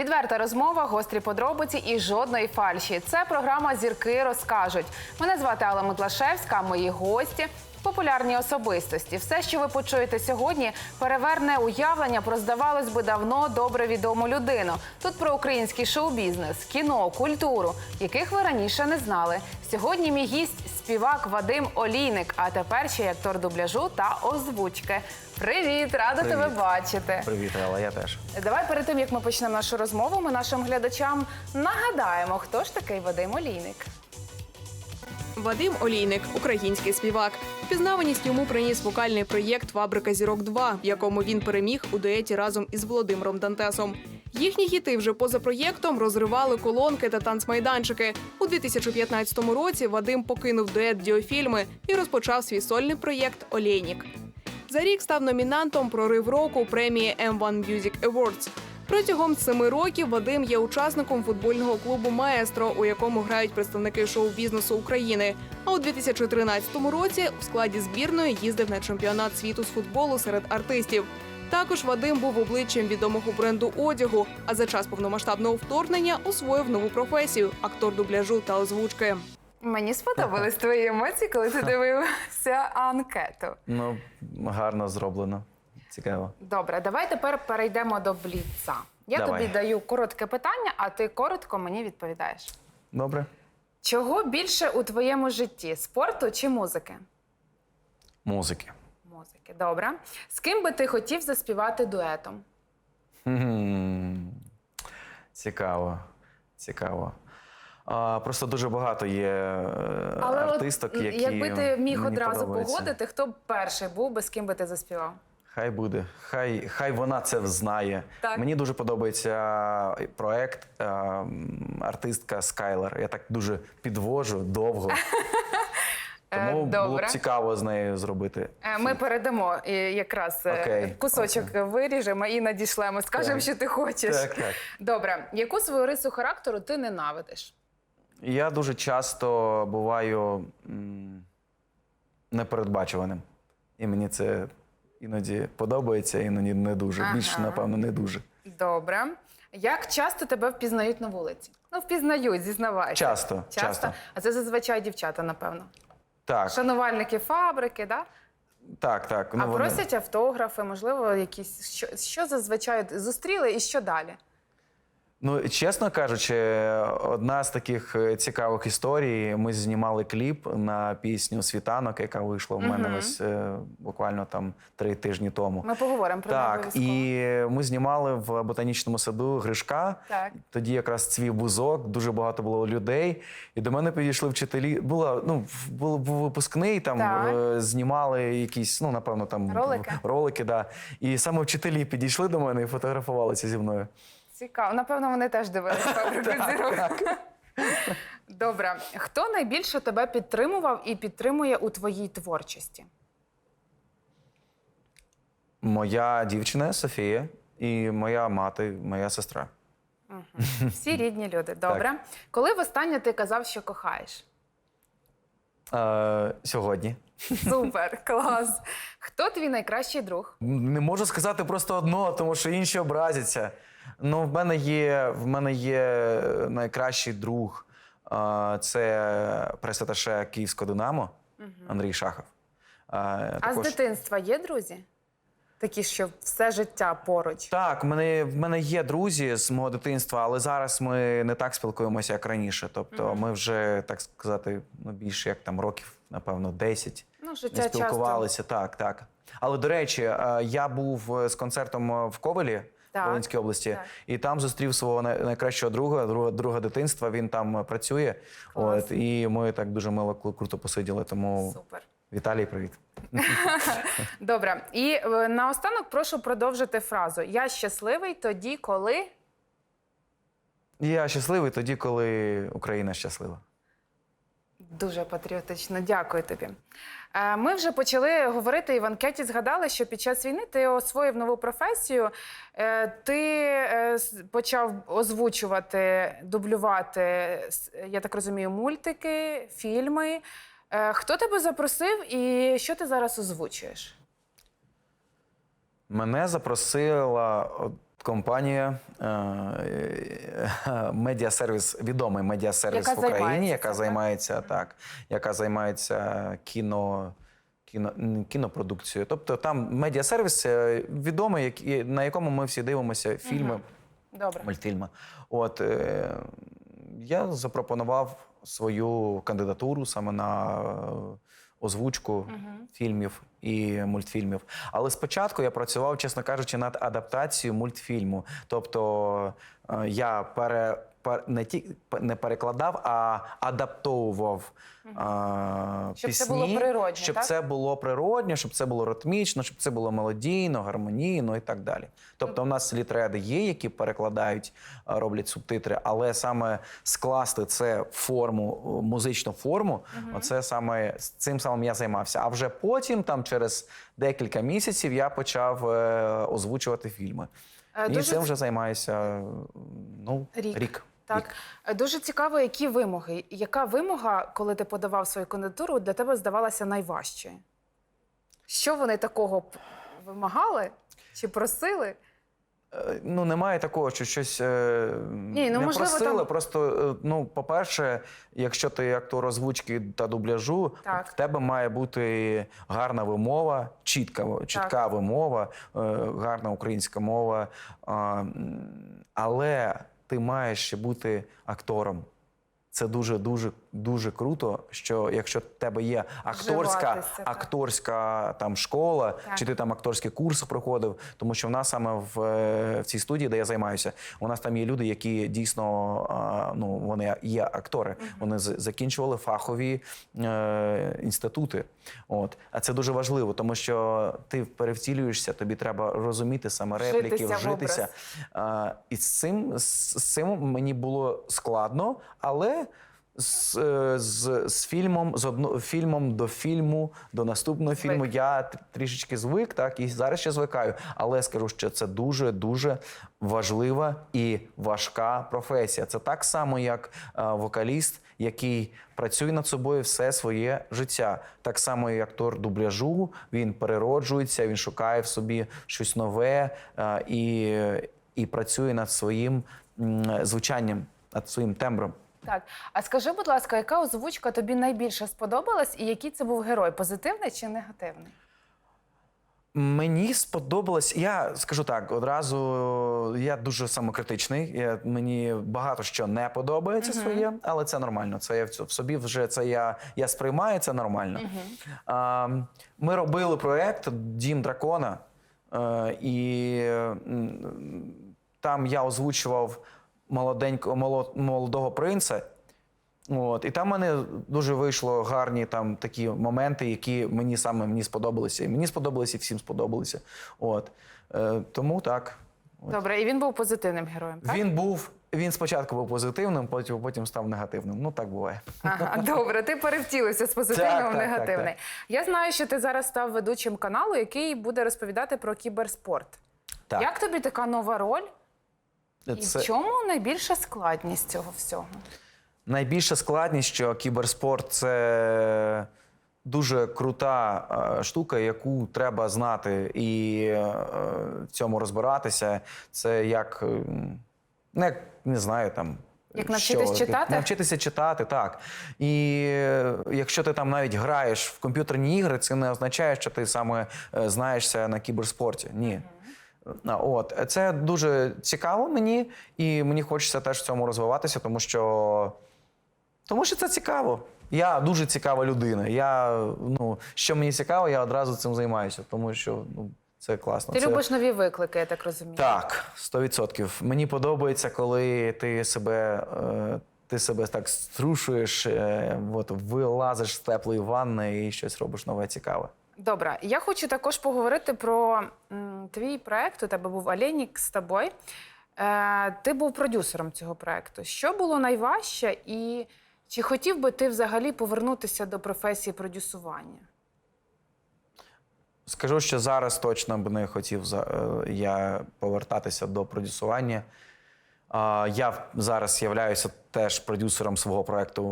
Відверта розмова, гострі подробиці і жодної фальші. Це програма Зірки розкажуть. Мене звати Алла Миклашевська. а Мої гості популярні особистості. Все, що ви почуєте сьогодні, переверне уявлення про здавалось би давно добре відому людину. Тут про український шоу-бізнес, кіно, культуру, яких ви раніше не знали. Сьогодні мій гість співак Вадим Олійник. А тепер ще й актор дубляжу та озвучки. Привіт, рада Привіт. тебе бачити. Привіт, Елла, я теж. Давай перед тим як ми почнемо нашу розмову, ми нашим глядачам нагадаємо, хто ж такий Вадим Олійник. Вадим Олійник, український співак. Впізнаваність йому приніс вокальний проєкт Фабрика зірок 2 в якому він переміг у дуеті разом із Володимиром Дантесом. Їхні хіти вже поза проєктом розривали колонки та танцмайданчики. У 2015 році Вадим покинув дует діофільми і розпочав свій сольний проєкт Олейнік. За рік став номінантом прорив року премії M1 Music Awards. Протягом семи років Вадим є учасником футбольного клубу Маестро, у якому грають представники шоу-бізнесу України. А у 2013 році у складі збірної їздив на чемпіонат світу з футболу серед артистів. Також Вадим був обличчям відомого бренду одягу. А за час повномасштабного вторгнення освоїв нову професію актор дубляжу та озвучки. Мені сподобались твої емоції, коли ти дивився анкету. Ну, гарно зроблено. Цікаво. Добре, давай тепер перейдемо до бліца. Я Давай. тобі даю коротке питання, а ти коротко мені відповідаєш. Добре. Чого більше у твоєму житті спорту чи музики? Музики. Музики, добре. З ким би ти хотів заспівати дуетом? Хм. Цікаво. Цікаво. А, просто дуже багато є е, артисток, от, які. якби ти міг мені одразу подобаються. погодити, хто б перший був би з ким би ти заспівав? Хай буде. Хай, хай вона це знає. Так. Мені дуже подобається проект е, артистка Скайлер. Я так дуже підвожу довго. Е, Тому було б цікаво з нею зробити. Е, Ми передамо якраз Окей, кусочок виріжемо і надішлемо. Скажемо, Так. що ти хочеш. Так, так. Добре, яку свою рису характеру ти ненавидиш? Я дуже часто буваю непередбачуваним. І мені це іноді подобається, іноді не дуже. Ага. Більше, напевно, не дуже. Добре. Як часто тебе впізнають на вулиці? Ну, впізнають, зізнавайся. Часто, часто. А це зазвичай дівчата, напевно. Так, Шанувальники фабрики, да? так, так. а Ну, вони- просять автографи, можливо, якісь що, що зазвичай зустріли і що далі? Ну, чесно кажучи, одна з таких е, цікавих історій. Ми знімали кліп на пісню Світанок, яка вийшла в мене Мгм. ось е, буквально там три тижні тому. Ми поговоримо про Так, обов'язково. і ми знімали в ботанічному саду Гришка. Так. Тоді якраз цвів бузок, дуже багато було людей. І до мене підійшли вчителі. Була ну був, був випускний, там Так. е, знімали якісь, ну напевно, там Ролики? ролики, да. І саме вчителі підійшли до мене і фотографувалися зі мною. Цікаво. Напевно, вони теж дивилися фабрику зірок. Добре. Хто найбільше тебе підтримував і підтримує у твоїй творчості? Моя дівчина Софія і моя мати, моя сестра. Всі рідні люди. Добре. Коли востаннє ти казав, що кохаєш? Е, сьогодні. Супер, клас. Хто твій найкращий друг? Не можу сказати просто одно, тому що інші образяться. Ну, в мене є, в мене є найкращий друг. Це пресаташе Київського Динамо Андрій Шахов. А, А з дитинства є друзі? Такі, що все життя поруч. Так, в мене, в мене є друзі з мого дитинства, але зараз ми не так спілкуємося, як раніше. Тобто ми вже, так сказати, ну, більше як там років, напевно, 10 Ну, не життя часто. спілкувалися. Так, так. Але до речі, е, я був е, з концертом е, в Ковелі. Так, Волинській області, так. і там зустрів свого найкращого друга, друга, друга дитинства. Він там працює. Клас. От і ми так дуже мило круто посиділи. Тому Супер. Віталій, привіт. Добре. І е, наостанок прошу продовжити фразу: Я щасливий тоді, коли. Я щасливий тоді, коли Україна щаслива. Дуже патріотично, дякую тобі. Ми вже почали говорити і в анкеті згадали, що під час війни ти освоїв нову професію. Е, Ти е, почав озвучувати, дублювати, я так розумію, мультики, фільми. Е, Хто тебе запросив і що ти зараз озвучуєш? Мене запросила компанія е, медіасервіс, відомий медіасервіс Яка в Україні, займається яка займається так, яка займається кіно. Кіно, кінопродукцією. Тобто там медіасервіс е, відомий, який- на якому ми всі дивимося фільми, Добре. мультфільми. От е, я запропонував свою кандидатуру саме на е, озвучку фільмів і мультфільмів. Але спочатку я працював, чесно кажучи, над адаптацією мультфільму. Тобто е, я пере, пер- не ті не перекладав, а адаптовував е, Щоб це було природньо, щоб так? це було природньо, щоб це було ритмічно, щоб це було мелодійно, гармонійно і так далі. Тобто, у нас літреди є, які перекладають, роблять субтитри, але саме скласти це форму, музичну форму, оце саме з цим самим я займався. А вже потім, там через декілька місяців, я почав е, озвучувати фільми. Е, І цим вже займаюся ну, Рік. рік. Так. Е, дуже цікаво, які вимоги. Яка вимога, коли ти подавав свою кандидатуру, для тебе здавалася найважчою? Що вони такого вимагали чи просили? Е, Ну, немає такого, що щось е, Ні, ну, не можливо, просили. там- Просто, ну, по-перше, якщо ти актор озвучки та дубляжу, Так. в тебе має бути гарна вимова, чітка, чітка вимова, е, гарна українська мова. Але ти маєш ще бути актором. Це дуже дуже дуже круто. Що якщо в тебе є акторська, Вживатися, так. акторська там школа, Так. чи ти там акторський курс проходив, тому що в нас саме в, е, в цій студії, де я займаюся, у нас там є люди, які дійсно а, ну вони є актори. Вони з- закінчували фахові е, інститути. От а це дуже важливо, тому що ти перевтілюєшся, тобі треба розуміти саме репліки, Вжитися в вжитися. А, і з цим, з, з цим мені було складно, але з, е, з, з фільмом, з одно, фільмом до фільму, до наступного Звик. фільму я трішечки звик, так і зараз ще звикаю. Але скажу, що це дуже дуже важлива і важка професія. Це так само, як е, вокаліст, який працює над собою все своє життя. Так само, і актор дубляжу, він перероджується, він шукає в собі щось нове е, і, і працює над своїм звучанням, над своїм тембром. Так, а скажи, будь ласка, яка озвучка тобі найбільше сподобалась, і який це був герой? Позитивний чи негативний? Мені сподобалось. Я скажу так, одразу я дуже самокритичний. Я, мені багато що не подобається своє, але це нормально. Це я в, в собі вже це я, я сприймаю, це нормально. А, ми робили проект Дім дракона, е, і там я озвучував молоденького молодого принца. От, і там мене дуже вийшло гарні там такі моменти, які мені саме мені сподобалися. І мені сподобалися, і всім сподобалися. От. Е, тому так. От. Добре, і він був позитивним героєм, так? Він був, він спочатку був позитивним, потім, потім став негативним. Ну так буває. Ага, добре, ти перевтілився з позитивного Так, в так, так, так. Я знаю, що ти зараз став ведучим каналу, який буде розповідати про кіберспорт. Так. Як тобі така нова роль? І Це в чому найбільша складність цього всього? найбільша складність, що кіберспорт це дуже крута е, штука, яку треба знати і е, в цьому розбиратися. Це як, е, ну, не знаю, там. Як навчитись читати? Навчитися читати, так. І е, якщо ти там навіть граєш в комп'ютерні ігри, це не означає, що ти саме знаєшся на кіберспорті. Ні. От це дуже цікаво мені, і мені хочеться теж в цьому розвиватися, тому що, тому що це цікаво. Я дуже цікава людина. Я, ну, що мені цікаво, я одразу цим займаюся, тому що ну, це класно. Ти це... любиш нові виклики, я так розумію. Так, 100%. Мені подобається, коли ти себе, е, ти себе так струшуєш, е, от, вилазиш з теплої ванни і щось робиш нове цікаве. Добре, я хочу також поговорити про твій проект. У тебе був Оленік з тобою. Е, ти був продюсером цього проекту. Що було найважче, і чи хотів би ти взагалі повернутися до професії продюсування? Скажу, що зараз точно б не хотів е, я повертатися до продюсування. Я зараз являюся теж продюсером свого проекту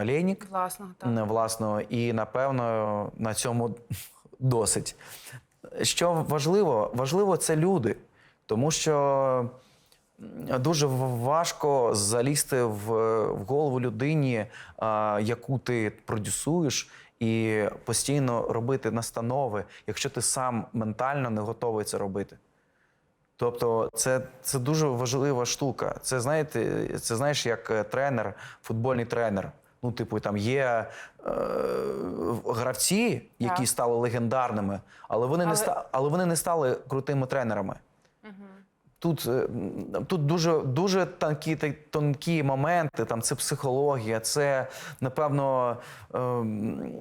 Олейнік. Власного так. Не, власного, і напевно на цьому досить. що важливо? Важливо це люди, тому що дуже важко залізти в, в голову людині, яку ти продюсуєш, і постійно робити настанови, якщо ти сам ментально не готовий це робити. Тобто, це, це дуже важлива штука. Це знаєте, це знаєш, як е, тренер, футбольний тренер. Ну, типу, там є е, гравці, які Так. стали легендарними, але вони, Але- Не ста, але вони не стали крутими тренерами. Тут, е, тут дуже, дуже тонкі, тонкі моменти, там це психологія, це, напевно, ем,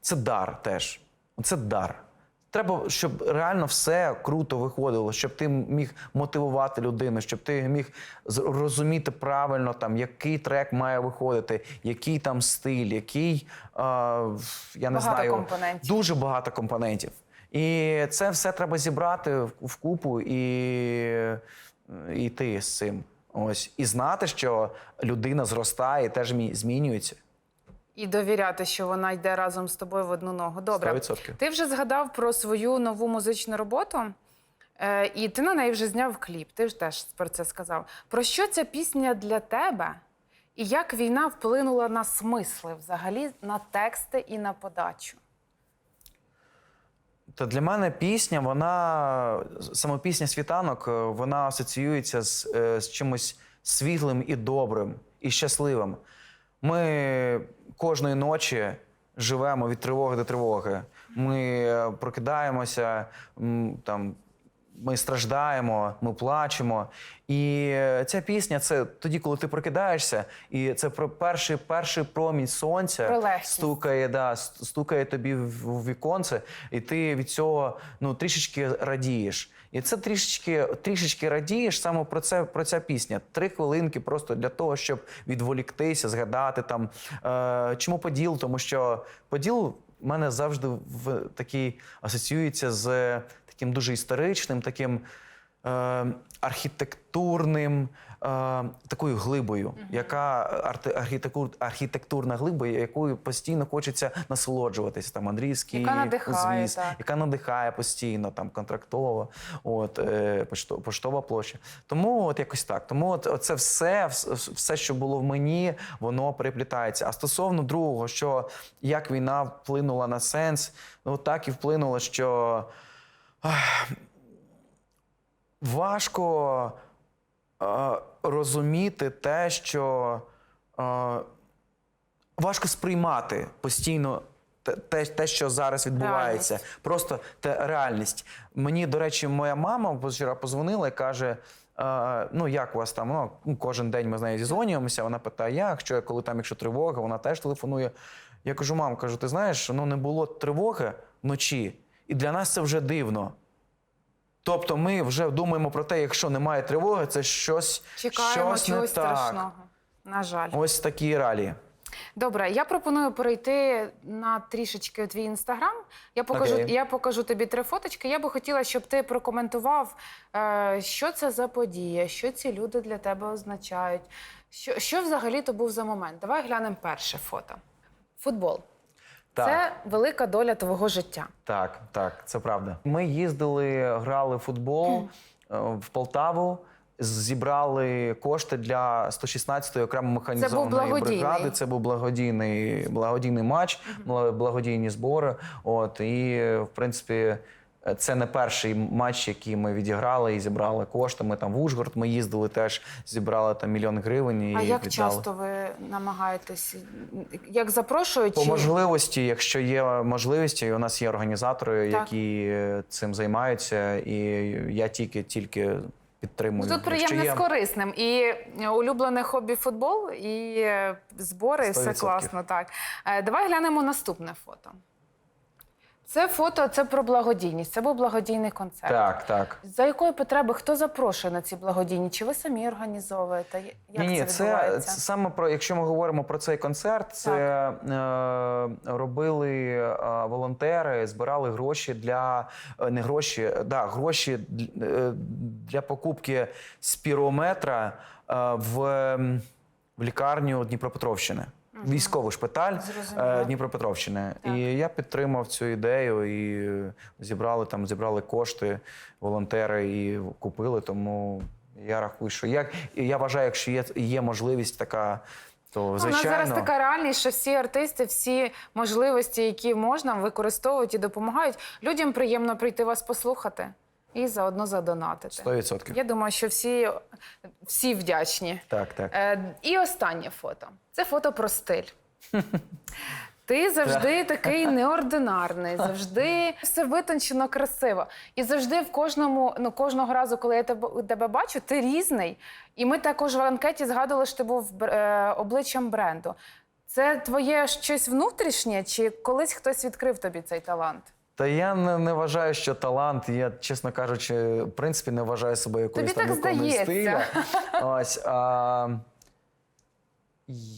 це дар теж. Це дар. Треба, щоб реально все круто виходило, щоб ти міг мотивувати людину, щоб ти міг з- розуміти правильно, там, який трек має виходити, який там стиль, який е, я не Багато знаю, компонентів. дуже багато компонентів. І це все треба зібрати в- вкупу і йти з цим. Ось і знати, що людина зростає, і теж змінюється. І довіряти, що вона йде разом з тобою в одну ногу. Добре. 100%. Ти вже згадав про свою нову музичну роботу, е, і ти на неї вже зняв кліп. Ти ж теж про це сказав. Про що ця пісня для тебе? І як війна вплинула на смисли взагалі, на тексти і на подачу? Та для мене пісня, вона саме пісня світанок, е, вона асоціюється з, е, з чимось світлим і добрим, і щасливим. Ми кожної ночі живемо від тривоги до тривоги. Ми е, прокидаємося, там, ми страждаємо, ми плачемо. І е, ця пісня це тоді, коли ти прокидаєшся, і це про перший, перший промінь сонця стукає, да, стукає тобі в віконце, і ти від цього ну, трішечки радієш. І це трішечки, трішечки радієш саме про це про ця пісня. Три хвилинки просто для того, щоб відволіктися, згадати там. Е, чому поділ? Тому що поділ в мене завжди в такій асоціюється з таким дуже історичним, таким архітектурним, е, такою глибою, яка архітектур, архітектурна глиба, якою постійно хочеться насолоджуватися. Там Андрійський Яка надихає, узвіз, так. яка надихає постійно, там контрактова, от е, поштова площа. Тому от якось так. Тому от це все, все, що було в мені, воно переплітається. А стосовно другого, що як війна вплинула на сенс, ну так і вплинула, що важко е, розуміти те, що е, важко сприймати постійно те, те, що зараз відбувається. Реальність. Просто те реальність. Мені, до речі, моя мама вчора позвонила і каже. е, ну, як у вас там? Ну, кожен день ми з нею зізвонюємося. Вона питає, як, що, коли там, якщо тривога, вона теж телефонує. Я кажу, мам, кажу, ти знаєш, ну не було тривоги вночі, і для нас це вже дивно. Тобто ми вже думаємо про те, якщо немає тривоги, це щось, Чекаємо щось не так. страшного. На жаль. Ось такі реалії. Добре, я пропоную перейти на трішечки твій інстаграм. Я покажу, Окей. я покажу тобі три фоточки. Я би хотіла, щоб ти прокоментував, е, що це за подія, що ці люди для тебе означають. Що, що взагалі то був за момент? Давай глянемо перше фото. Футбол. Так. Це велика доля твого життя. Так, так, це правда. Ми їздили, грали в футбол е, в Полтаву. Зібрали кошти для 116-ї окремо механізованої бригади. Це був благодійний, благодійний матч, були благодійні збори. От і в принципі. Це не перший матч, який ми відіграли і зібрали кошти. Ми там в Ужгород ми їздили теж, зібрали там мільйон гривень. І а як віддали. часто ви намагаєтесь? Як запрошують? По чи- можливості, якщо є можливість, і у нас є організатори, Так. які е, цим займаються, і я тільки тільки підтримую. Ну, тут є- з корисним. І улюблене хобі футбол, і е, збори, все 100%. класно. Так. Е, Давай глянемо наступне фото. Це фото це про благодійність. Це був благодійний концерт. Так, так. За якої потреби хто запрошує на ці благодійні? Чи ви самі організовуєте? Як ні, ні, це це, відбувається? це саме про якщо ми говоримо про цей концерт, це е, робили е, волонтери, збирали гроші для е, не гроші, да, гроші е, для покупки спірометра е, в, в лікарню Дніпропетровщини. Військовий шпиталь Зрозуміло. е, Дніпропетровщини. Так. І я підтримав цю ідею і зібрали там, зібрали кошти, волонтери і купили. Тому я рахую, що як я вважаю, якщо є, є можливість така, то Ну, У нас зараз така реальність, що всі артисти, всі можливості, які можна, використовують і допомагають. Людям приємно прийти вас послухати і заодно задонатити. 100%. Я думаю, що всі, всі вдячні. Так, так. Е, і останнє фото. Це фото про стиль. Ти завжди такий неординарний, завжди все витончено, красиво. І завжди в кожному, ну кожного разу, коли я тебе, тебе бачу, ти різний. І ми також в анкеті згадували, що ти був е, обличчям бренду. Це твоє щось внутрішнє, чи колись хтось відкрив тобі цей талант? Та я не, не вважаю, що талант. Я, чесно кажучи, в принципі, не вважаю себе якоюсь Тобі там так іконою здається. Ось. А,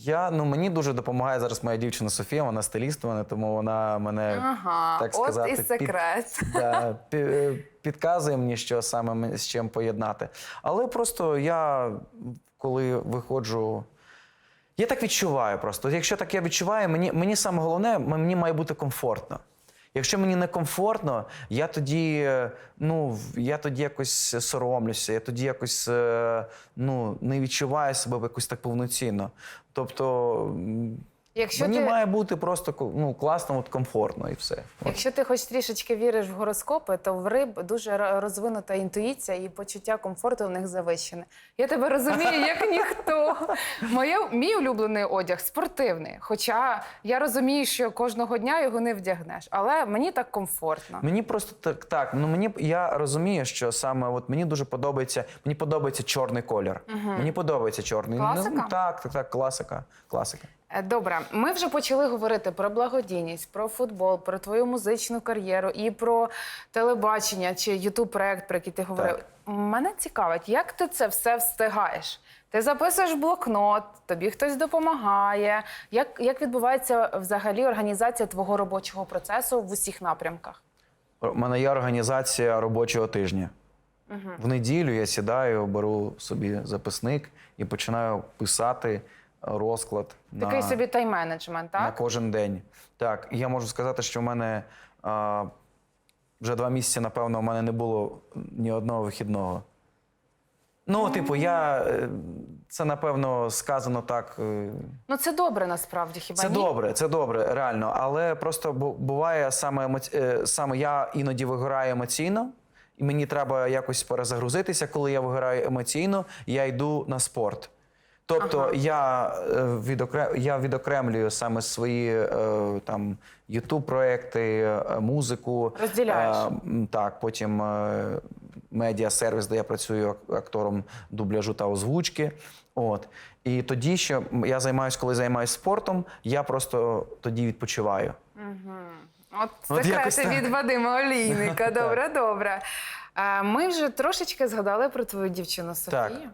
я, ну, мені дуже допомагає зараз моя дівчина Софія, вона стиліст, вона, тому вона мене Ага, так от сказати, і під- секрет. да, пі- підказує мені, що саме з чим поєднати. Але просто я, коли виходжу. Я так відчуваю просто. От Якщо так я відчуваю, мені, мені саме головне, м- мені має бути комфортно. Якщо мені некомфортно, я тоді, е, ну, я тоді якось соромлюся, я тоді якось е, ну, не відчуваю себе якось так повноцінно. Тобто Якщо мені ти... має бути просто ну, класно, от комфортно і все. Якщо ти хоч трішечки віриш в гороскопи, то в риб дуже розвинута інтуїція і почуття комфорту в них завищене. Я тебе розумію, як ніхто. Моє, мій улюблений одяг спортивний. Хоча я розумію, що кожного дня його не вдягнеш, але мені так комфортно. Мені просто так, так. Ну мені я розумію, що саме от мені дуже подобається. Мені подобається чорний колір. Мені подобається чорний. Класика? Ну, так, так, так, класика. Класика. Е, Добре, ми вже почали говорити про благодійність, про футбол, про твою музичну кар'єру і про телебачення чи ютуб проект, про який ти говорив. Так. Мене цікавить, як ти це все встигаєш? Ти записуєш блокнот, тобі хтось допомагає. Як, як відбувається взагалі організація твого робочого процесу в усіх напрямках? У мене є організація робочого тижня. В неділю я сідаю, беру собі записник і починаю писати розклад Такий на, собі тайм-менеджмент, так? на кожен день. Так, я можу сказати, що в мене а, вже два місяці, напевно, у мене не було ні одного вихідного. Ну, типу, я. е, Це напевно сказано так. е, Ну це добре насправді, хіба Це ні? добре, це добре, реально. Але просто бу- буває саме, емоці... е, саме я іноді вигораю емоційно, і мені треба якось перезагрузитися. Коли я вигораю емоційно, я йду на спорт. Тобто Ага. я, е, відокре... я відокремлюю саме свої е, там youtube проекти е, музику. Розділяєш. Так, потім медіа-сервіс, де я працюю актором дубляжу та озвучки. От. І тоді ще я займаюся, коли займаюся спортом, я просто тоді відпочиваю. От От секрети так. від Вадима Олійника. Добре, добре. Ми вже трошечки згадали про твою дівчину Софію. Е,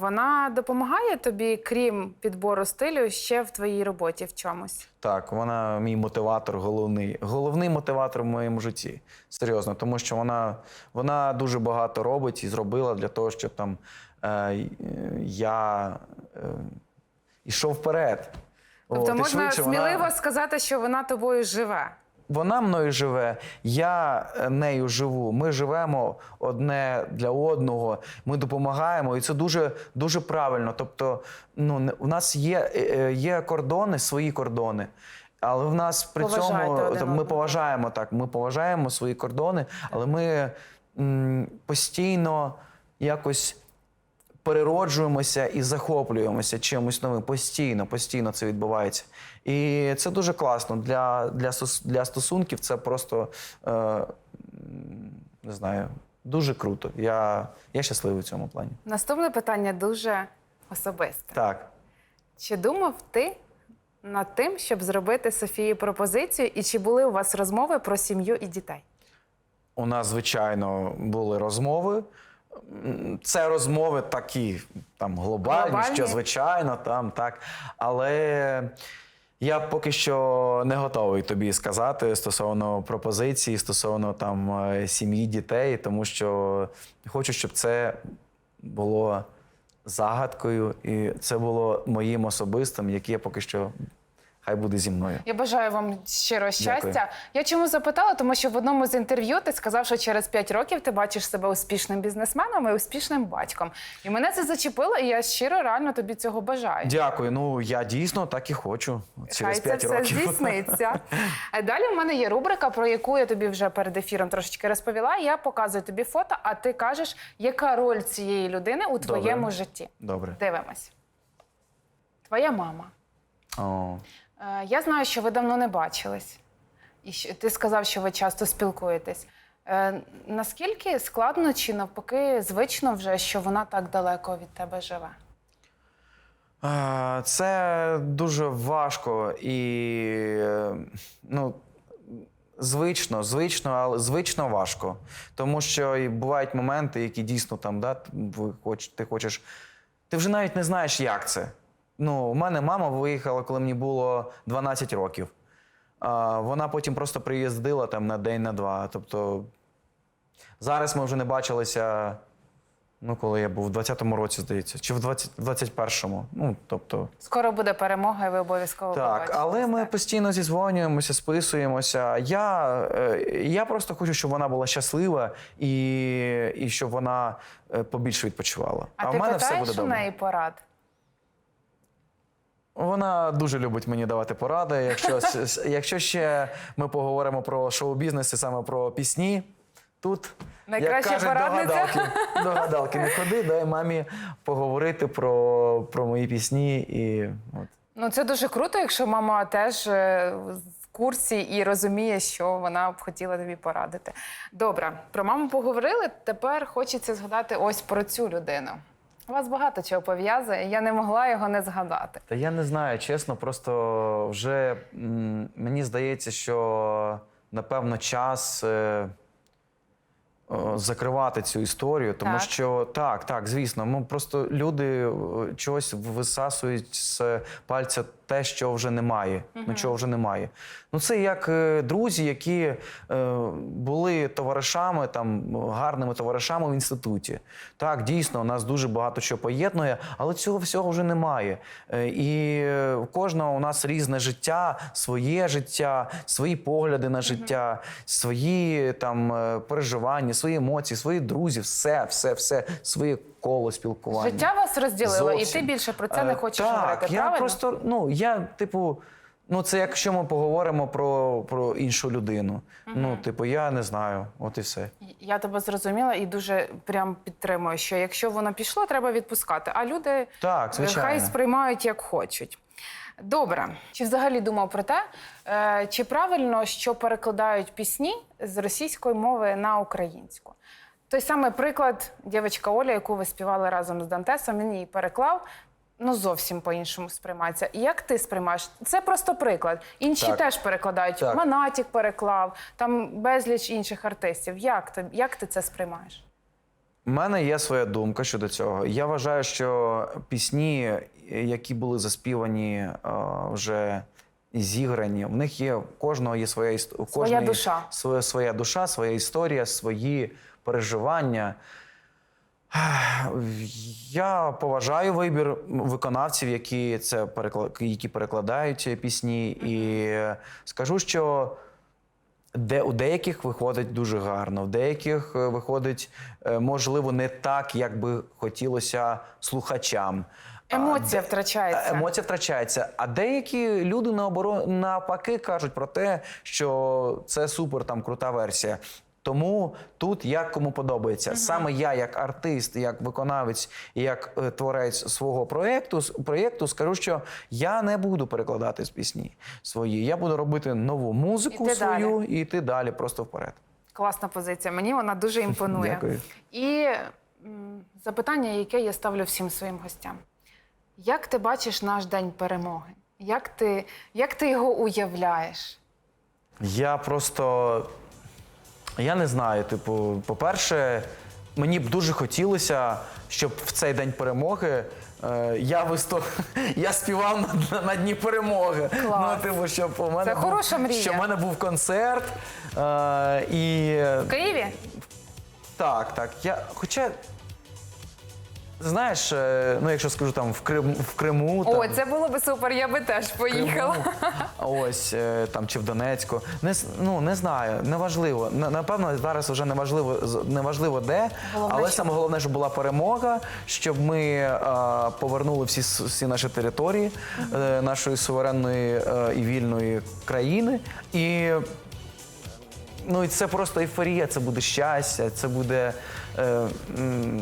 Вона допомагає тобі, крім підбору стилю, ще в твоїй роботі в чомусь. Так, вона мій мотиватор, головний, головний мотиватор в моєму житті. Серйозно, тому що вона, вона дуже багато робить і зробила для того, щоб там е, я е, йшов вперед. Тобто От, можна швидше вона- сказати, що вона тобою живе. Вона мною живе, я е, нею живу. Ми живемо одне для одного. Ми допомагаємо, і це дуже дуже правильно. Тобто, ну у нас є, е, е, є кордони, свої кордони. Але в нас при Поважаєте цьому один ми поважаємо так. Ми поважаємо свої кордони, але ми м, постійно якось перероджуємося і захоплюємося чимось новим. Постійно, постійно це відбувається. І це дуже класно. Для, для, для стосунків це просто е, не знаю, дуже круто. Я, я щасливий в цьому плані. Наступне питання дуже особисте. Так. Чи думав ти над тим, щоб зробити Софії пропозицію, і чи були у вас розмови про сім'ю і дітей? У нас, звичайно, були розмови. Це розмови такі там глобальні, Глобальні? що звичайно, там так. Але я поки що не готовий тобі сказати стосовно пропозиції, стосовно там е, сім'ї, дітей, тому що хочу, щоб це було загадкою, і це було моїм особистим, яке поки що хай буде зі мною. Я бажаю вам щиро щастя. Дякую. Я чому запитала? Тому що в одному з інтерв'ю ти сказав, що через 5 років ти бачиш себе успішним бізнесменом і успішним батьком. І мене це зачепило, і я щиро реально тобі цього бажаю. Дякую. Ну я дійсно так і хочу. Через Хай це 5 все здійсниться. А Далі в мене є рубрика, про яку я тобі вже перед ефіром трошечки розповіла. Я показую тобі фото, а ти кажеш, яка роль цієї людини у твоєму житті. Добре. Дивимось. Твоя мама. О. Е, Я знаю, що ви давно не бачились. І ти сказав, що ви часто спілкуєтесь. Е, Наскільки складно чи навпаки звично вже, що вона так далеко від тебе живе? Це дуже важко і е, ну, звично, звично, але звично важко. Тому що і бувають моменти, які дійсно там, да, ти хочеш. Ти вже навіть не знаєш, як це. Ну, у мене мама виїхала, коли мені було 12 років. А, вона потім просто приїздила там на день, на два. Тобто зараз ми вже не бачилися. Ну, коли я був в 20-му році, здається, чи в 20, 21-му. Ну, тобто, Скоро буде перемога, і ви обов'язково так, але ми постійно зізвонюємося, списуємося. Я, е, я просто хочу, щоб вона була щаслива і, і щоб вона е, побільше відпочивала. А, в ти мене все буде у добре. неї порад? Вона дуже любить мені давати поради. Якщо, якщо ще ми поговоримо про шоу-бізнес і саме про пісні, тут. Найкраща як кажуть, до гадалки, до гадалки не ходи, дай мамі поговорити про, про мої пісні. І, от. Ну це дуже круто, якщо мама теж е, в курсі і розуміє, що вона б хотіла тобі порадити. Добре, про маму поговорили. Тепер хочеться згадати ось про цю людину. У вас багато чого пов'язує, я не могла його не згадати. Та я не знаю, чесно, просто вже м, мені здається, що напевно час. Е, Закривати цю історію, тому Так. що так, так, звісно, ну просто люди чогось висасують з пальця те, що вже немає. Ну чого вже немає. Ну це як е, друзі, які е, були товаришами, там гарними товаришами в інституті. Так, дійсно, у нас дуже багато що поєднує, але цього всього вже немає. Е, і е, у кожного у нас різне життя, своє життя, свої погляди на життя, свої там е, переживання, свої емоції, свої друзі, все, все, все, своє коло спілкування. Життя вас розділило, і ти більше про це не Е, хочеш так, говорити. Я правильно? просто, ну я, типу, ну це якщо ми поговоримо про, про іншу людину. Ну, типу, я не знаю, от і все. Я тебе зрозуміла і дуже прям підтримую, що якщо воно пішло, треба відпускати. А люди Так, звичайно. хай сприймають як хочуть. Добре, чи взагалі думав про те, е, чи правильно, що перекладають пісні з російської мови на українську? Той самий приклад, дівчинка Оля, яку ви співали разом з Дантесом, він її переклав. Ну, зовсім по-іншому сприймається. І Як ти сприймаєш? Це просто приклад. Інші Так. теж перекладають. Так. Монатік переклав, там безліч інших артистів. Як ти, як ти це сприймаєш? У мене є своя думка щодо цього. Я вважаю, що пісні, які були заспівані е, вже зіграні, в них є кожного є своя у Своя душа. Своя, своя душа, своя історія, свої переживання. Я поважаю вибір виконавців, які це які перекладають пісні, і скажу, що де у деяких виходить дуже гарно, в деяких е, виходить е, можливо не так, як би хотілося слухачам. Емоція втрачається. Емоція втрачається. А деякі люди наоборо- навпаки кажуть про те, що це супер там крута версія. Тому тут як кому подобається. Саме я, як артист, як виконавець і як е, творець свого проєкту, проєкту, скажу, що я не буду перекладати з пісні свої. Я буду робити нову музику Іти свою і йти далі просто вперед. Класна позиція. Мені вона дуже імпонує. Дякую. І м, запитання, яке я ставлю всім своїм гостям: як ти бачиш наш день перемоги? Як ти, як ти його уявляєш? Я просто. Я не знаю. Типу, по-перше, мені б дуже хотілося, щоб в цей день перемоги. е, Я висто... я співав на, на, на дні перемоги. Клас. Ну, типу, щоб у мене Це був, хороша мрія. Щоб у мене був концерт. Е, і В Києві? так, так. Я, хоча Знаєш, е, ну якщо скажу там в Крим в Криму, там, О, це було би супер, я би теж поїхала. Ось е, там чи в Донецьку. Не с- ну не знаю, неважливо. На- Напевно, зараз вже неважливо з- неважливо де, Головне, але що- саме головне, щоб була перемога, щоб ми е, повернули всі с- всі наші території е, нашої суверенної е, і вільної країни. І ну і це просто ейфорія, це буде щастя, це буде. Е, м,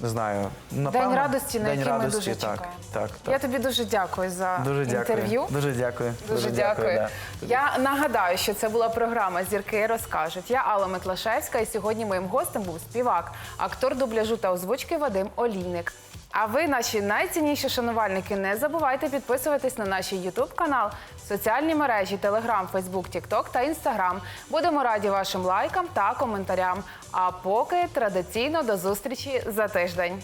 не знаю, напевно, День радості, на День який ми радості, дуже так, чекаємо. так, так. Я тобі дуже дякую за Дуже дякую. інтерв'ю. Дуже дякую. Дуже дякую. да. Я нагадаю, що це була програма Зірки розкажуть. Я Алла Метлашевська, і сьогодні моїм гостем був співак, актор дубляжу та озвучки Вадим Олійник. А ви, наші найцінніші шанувальники, не забувайте підписуватись на наш Ютуб канал, соціальні мережі, Телеграм, Фейсбук, Тікток та Інстаграм. Будемо раді вашим лайкам та коментарям. А поки традиційно до зустрічі за тиждень.